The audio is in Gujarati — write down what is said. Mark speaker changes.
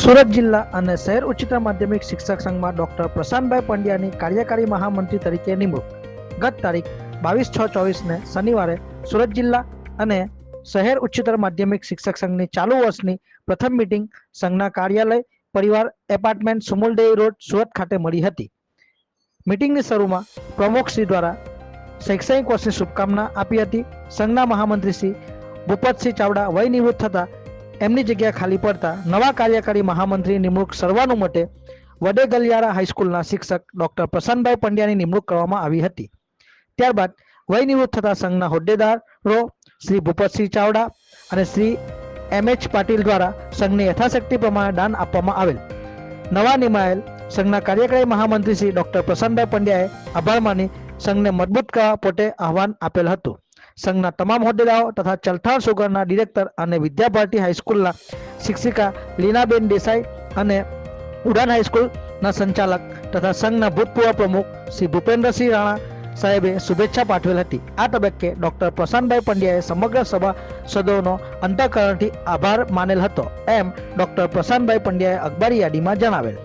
Speaker 1: સુરત જિલ્લા અને શહેર ઉચ્ચતર માધ્યમિક શિક્ષક સંઘમાં ડોક્ટર પ્રશાંતભાઈ પંડ્યાની કાર્યકારી મહામંત્રી તરીકે નિમણૂક. ગત તારીખ બાવીસ છ ચોવીસને શનિવારે સુરત જિલ્લા અને શહેર ઉચ્ચતર માધ્યમિક શિક્ષક સંઘની ચાલુ વર્ષની પ્રથમ મીટિંગ સંઘના કાર્યાલય પરિવાર એપાર્ટમેન્ટ સુમુલદેવી રોડ, સુરત ખાતે મળી હતી. મીટિંગની શરૂમાં પ્રમુખ શ્રી દ્વારા શૈક્ષણિક વર્ષની શુભકામના આપી હતી. સંઘના મહામંત્રી શ્રી ભૂપતસિંહ ચાવડા વય નિવૃત્ત થતા એમની જગ્યા ખાલી પડતા નવા કાર્યકારી મહામંત્રી નિમણૂક સર્વાનુમતે વડે ગલિયારા હાઈસ્કૂલના શિક્ષક ડોક્ટર પ્રસન્નભાઈ પંડ્યાની નિમણૂક કરવામાં આવી હતી. ત્યારબાદ વય નિવૃત્ત થતા સંઘના હોદ્દેદારો શ્રી ભૂપતસિંહ ચાવડા અને શ્રી એમ એચ પાટીલ દ્વારા સંઘની યથાશક્તિ પ્રમાણે દાન આપવામાં આવેલ. નવા નિમાયેલ સંઘના કાર્યકારી મહામંત્રી શ્રી ડોક્ટર પ્રસન્નભાઈ પંડ્યાએ આભાર માની સંઘને મજબૂત કરવા પોતે આહવાન આપેલ હતું. સંઘના તમામ હોદ્દેદારો તથા ચલથાણ સુગરના ડિરેક્ટર અને વિદ્યાભારતી હાઈસ્કૂલના શિક્ષિકા લીનાબેન દેસાઈ અને ઉડાન હાઈસ્કૂલના સંચાલક તથા સંઘના ભૂતપૂર્વ પ્રમુખ શ્રી ભૂપેન્દ્રસિંહ રાણા સાહેબે શુભેચ્છા પાઠવેલ હતી. આ તબક્કે ડોક્ટર પ્રશાંતભાઈ પંડ્યાએ સમગ્ર સભાસદોનો અંતઃકરણથી આભાર માનેલ હતો. એમ ડોક્ટર પ્રશાંતભાઈ પંડ્યાએ અખબારી યાદીમાં જણાવેલ.